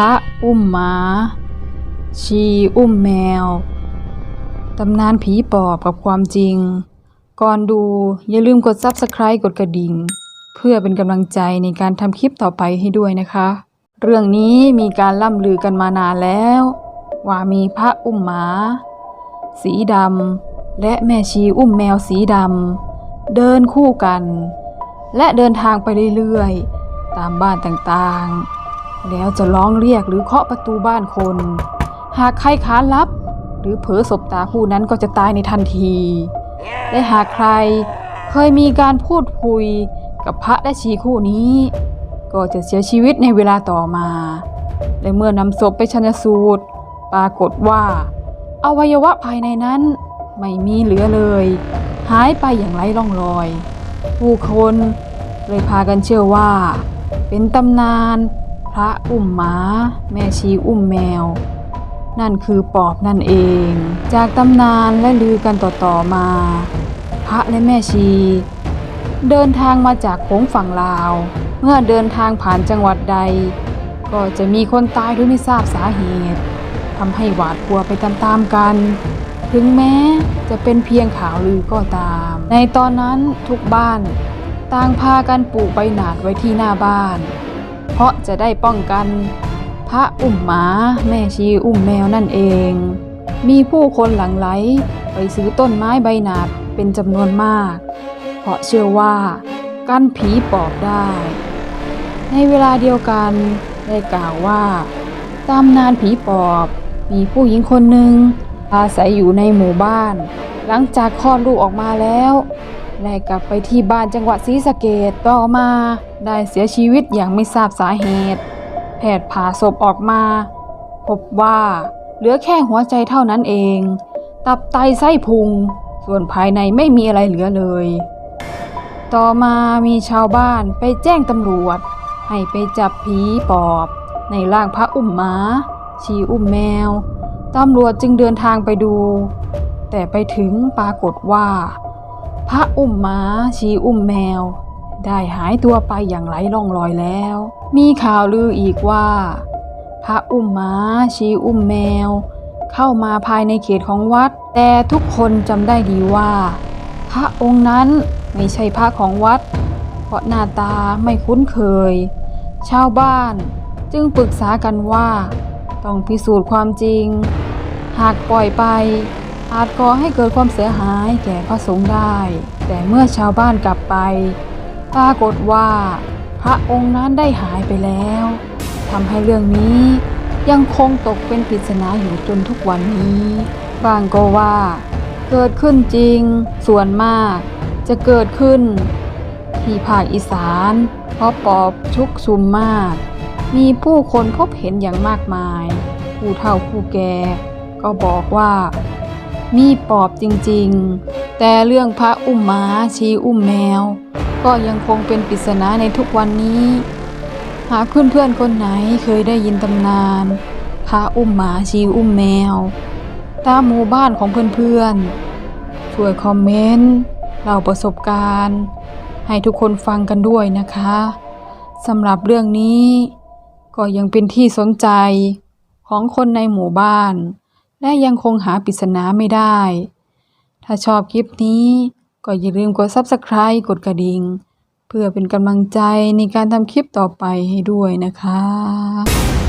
ระอุ้มหมา ชีอุ้มแมว ตำนานผีปอบกับความจริง ก่อนดูอย่าลืมกด Subscribe กดกระดิ่ง เพื่อเป็นกำลังใจในการทำคลิปต่อไปให้ด้วยนะคะ เรื่องนี้มีการล่ำลือกันมานานแล้ว ว่ามีพระอุ้มหมา สีดำและแม่ชีอุ้มแมวสีดำเดินคู่กัน และเดินทางไปเรื่อยๆตามบ้านต่างๆ แล้วจะร้องเรียกหรือเคาะประตูบ้านคน หากใครค้านรับ หรือเผลอสบตาผู้นั้นก็จะตายในทันที และหากใครเคยมีการพูดคุยกับพระและชีคู่นี้ ก็จะเสียชีวิตในเวลาต่อมา และเมื่อนำศพไปชนสูตร ปรากฏว่าอวัยวะภายในนั้นไม่มีเหลือเลย หายไปอย่างไร้ร่องรอย ผู้คนเลยพากันเชื่อว่า เป็นตำนาน พระอุ้มหมาแม่ชีอุ้มแมว นั่นคือปอบนั่นเอง จากตำนานและลือกันต่อๆมา พระและแม่ชี เดินทางมาจากโค้งฝั่งลาว เมื่อเดินทางผ่านจังหวัดใด ก็จะมีคนตายโดยไม่ทราบสาเหตุทำให้หวาดกลัวไปตามๆกัน ถึงแม้จะเป็นเพียงข่าวลือก็ตาม ในตอนนั้นทุกบ้านต่างพากันปลูกใบหนาดไว้ที่หน้าบ้าน ราะจะได้ป้องกัน พระอุ้มหมาแม่ชีอุ้มแมวนั่นเอง มีผู้คนหลั่งไหลไปซื้อต้นไม้ใบหนาดเป็นจำนวนมาก เพราะเชื่อว่ากันผีปอบได้ ในเวลาเดียวกันได้กล่าวว่าตามนานผีปอบมีผู้หญิงคนหนึ่งอาศัยอยู่ในหมู่บ้าน หลังจากคลอดลูกออกมาแล้ว ได้กลับไปที่บ้านจังหวัดศรีสะเกดต่อมาได้เสียชีวิตอย่างไม่ทราบสาเหตุ แพทย์ผ่าศพออกมา พบว่าเหลือแค่หัวใจเท่านั้นเอง ตับไตไส้พุง ส่วนภายในไม่มีอะไรเหลือเลย ต่อมามีชาวบ้านไปแจ้งตำรวจ ให้ไปจับผีปอบ ในร่างพระอุ้มหมาชีอุ้มแมว ตำรวจจึงเดินทางไปดู แต่ไปถึงปรากฏว่า พระอุ้มหมาชีอุ้มแมว ได้หายตัวไปอย่างไร้ร่องรอยแล้ว มีข่าวลืออีกว่า พระอุ้มหมาชีอุ้มแมว เข้ามาภายในเขตของวัด แต่ทุกคนจำได้ดีว่า พระองค์นั้นไม่ใช่พระของวัด เพราะหน้าตาไม่คุ้นเคย ชาวบ้านจึงปรึกษากันว่า ต้องพิสูจน์ความจริง หากปล่อยไป อาจก่อให้เกิดความเสียหายแก่พระสงฆ์ได้ แต่เมื่อชาวบ้านกลับไป ปรากฏว่า พระองค์นั้นได้หายไปแล้วทำให้เรื่องนี้ยังคงตกเป็นปริศนาอยู่จนทุกวันนี้บางก็ว่า เกิดขึ้นจริง ส่วนมาก จะเกิดขึ้น ที่ภาคอีสาน เพราะปอบชุกชุมมาก มีผู้คนพบเห็นอย่างมากมาย ผู้เฒ่าผู้แก่ก็บอกว่า มีปอบจริงๆ แต่เรื่องพระอุ้มหมาชีอุ้มแมว ก็ยังคงเป็นปริศนาในทุกวันนี้ หากเพื่อนๆคนไหนเคยได้ยินตำนานพระอุ้มหมาชีอุ้มแมว ตามหมู่บ้านของเพื่อนๆ ช่วยคอมเมนต์เล่าประสบการณ์ ให้ทุกคนฟังกันด้วยนะคะสำหรับเรื่องนี้ ก็ยังเป็นที่สนใจของคนในหมู่บ้าน และยังคงหาปริศนาไม่ได้ ถ้าชอบคลิปนี้ก็อย่าลืมกด Subscribe กดกระดิ่ง เพื่อเป็นกำลังใจในการทำคลิปต่อไปให้ด้วยนะคะ